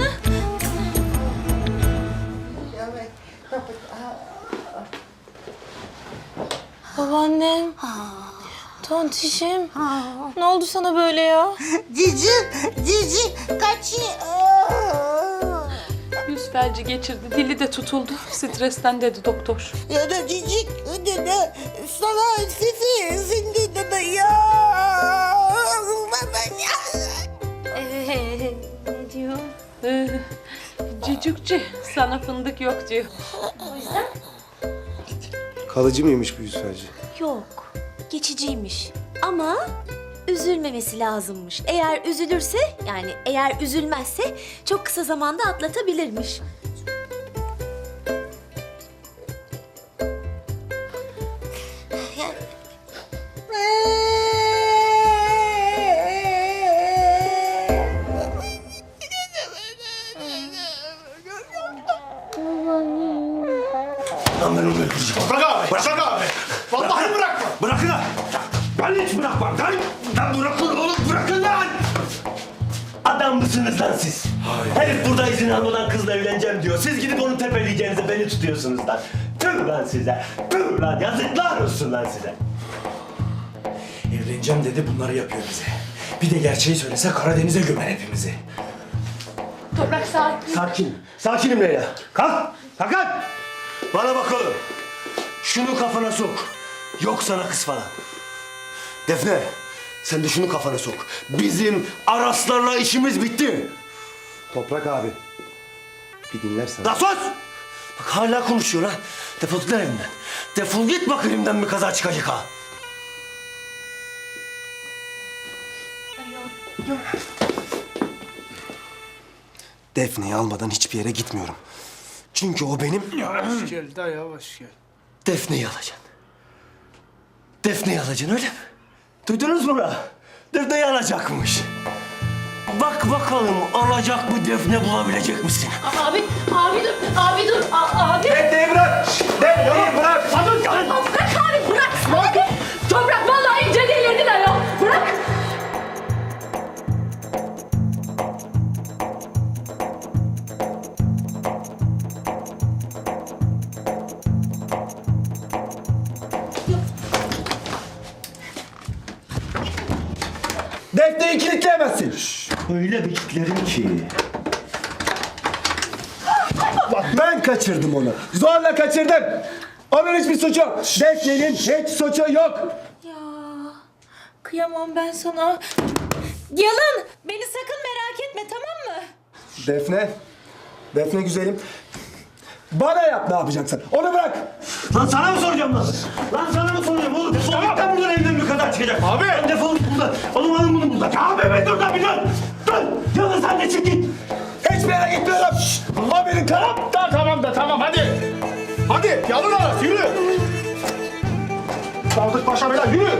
ha? Babaannem. Tontişim. Ne oldu sana böyle ya? Cici, cici kaçıyor. Yüz felci geçirdi. Dili de tutuldu. Stresten dedi doktor. Ya da cici dede sana sesi sindi dede ya. Cicükçi sana fındık yok diyor. Kalıcı mıymış bu yüz felci? Yok, geçiciymiş. Ama üzülmemesi lazımmış. Eğer üzülürse, yani eğer üzülmezse çok kısa zamanda atlatabilirmiş. Bırakın lan. Ben hiç bırakmam. Lan, lan bırakın oğlum bırakın lan. Adam mısınız lan siz? Herif burada izin almadan kızla evleneceğim diyor. Siz gidip onu tepeleyeceğinize beni tutuyorsunuz lan. Tüh lan size. Tüh lan yazıklar olsun lan size. Evleneceğim dedi bunları yapıyor bize. Bir de gerçeği söylese Karadeniz'e gömer hepimizi. Toprak sakin. Sakin. Sakinim Leyla. Kalk. Kalk kalk. Bana bak oğlum. Şunu kafana sok. Yok sana kız falan. Defne. Sen de şunu kafana sok. Bizim Araslarla işimiz bitti. Toprak abi. Bir dinlersen. La sus! Bak hala konuşuyor lan. Defol git lan evimden. Defol git bak elimden bir kaza çıkacak ha. Defne'yi almadan hiçbir yere gitmiyorum. Çünkü o benim... Yavaş gel da yavaş gel. Defne'yi alacaksın. Defne'yi alacaksın öyle mi? Duydunuz mu lan? Defne'yi alacakmış. Bak bakalım alacak mı Defne bulabilecek misin? Abi, abi dur, abi dur, A- abi. Kilitleyemezsin. Öyle bir kitlerim ki. Bak ben kaçırdım onu. Zorla kaçırdım. Onun hiçbir suçu yok. Defne'nin hiç suçu yok. Ya kıyamam ben sana. Yalın beni sakın merak etme tamam mı? Defne. Defne güzelim. Bana yap ne yapacaksın. Onu bırak. Lan sana mı soracağım lan? Lan sana mı soracağım oğlum? Lan buradan evden bir kadar çıkacak. Abi! Lan defol buradan. Oğlum alın bunu buradan. Abi ben dur lan bir dur. Dur. Yalnız sen de çık git. Hiçbir yere gitmiyorum. O benim karım. Da tamam da tamam hadi. Hadi yalın aras yürü. Davut Paşa beyler yürü.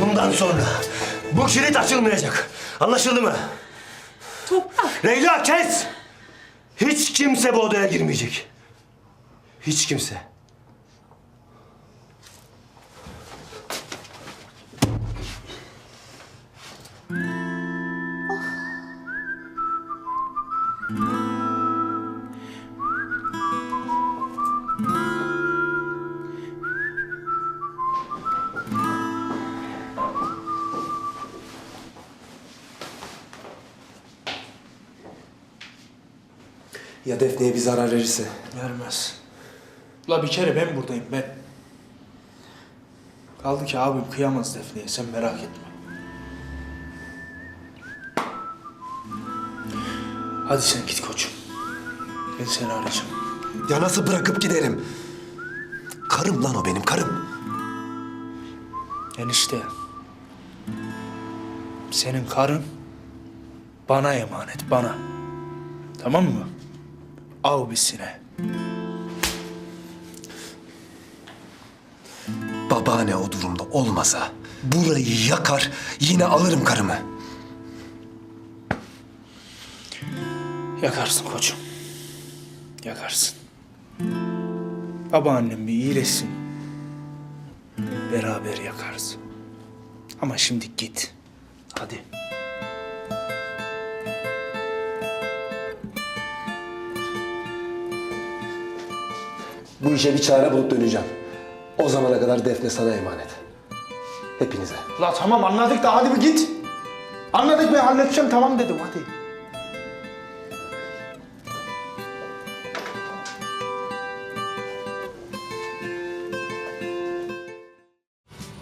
Bundan sonra bu kilit açılmayacak. Anlaşıldı mı? Toprak. Leyla kes! Hiç kimse bu odaya girmeyecek. Hiç kimse. Ya Defne'ye bir zarar verirse? Vermez. La bir kere ben buradayım ben. Kaldı ki abim kıyamaz Defne'ye sen merak etme. Hadi sen git koçum. Ben seni arayacağım. Ya nasıl bırakıp giderim? Karım lan o benim karım. Enişte. Senin karın bana emanet bana. Tamam mı? Av bisine. Babaanne o durumda olmasa burayı yakar yine alırım karımı. Yakarsın koçum. Yakarsın. Babaannem bir iyileşsin. Beraber yakarız. Ama şimdi git. Hadi. Bu işe bir çare bulup döneceğim. O zamana kadar Defne sana emanet. Hepinize. La tamam anladık da hadi bir git. Anladık ben halledeceğim tamam dedim hadi.